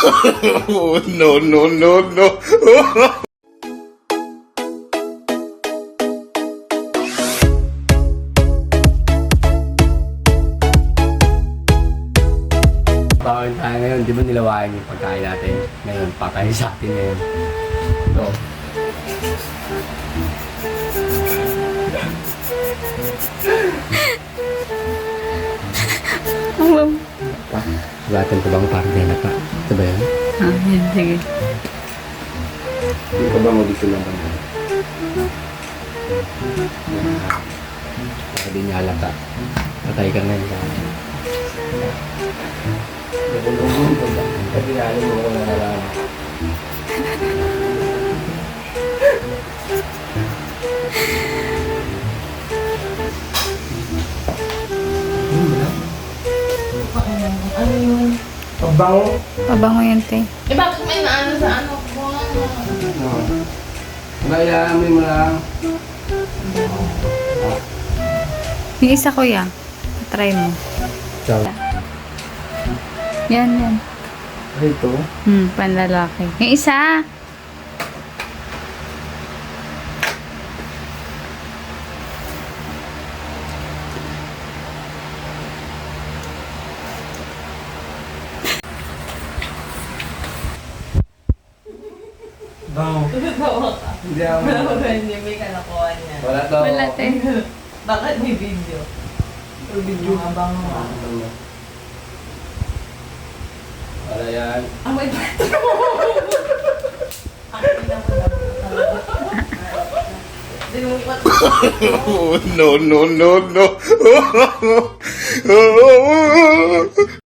no, no, no, no. Bawal tayo ngayon, di ba nilawayan yung pagkain natin? Ngayon, patay sa atin ngayon. Ito. Wow. Pa, Sugatan ko bang partner na pa? Ito ba yan? Ah, yan, sige. Hindi ko ba mo dito lang ba? Baka di niya halata. Patay ka ngayon sa akin. Nabulungan ko ba? Kasi alam mo ko na nalaman. Ano yun? Pabango? Pabango yan, te. Eh bakit may naano sa ano ko? No. Kaya mo lang. Yung isa, kuya. Try mo. Ciao. Yan, yan. Ito? Hmm, panlalaki. Yung isa. Bango. Totoo ka. Hindi ako. Wala ba hindi may kalakuan niya? Wala to. Wala, te. Bakit may video? May video. Habang nga. Wala yan. Ah, may Ang lang. Dinungkot no, no, no, no.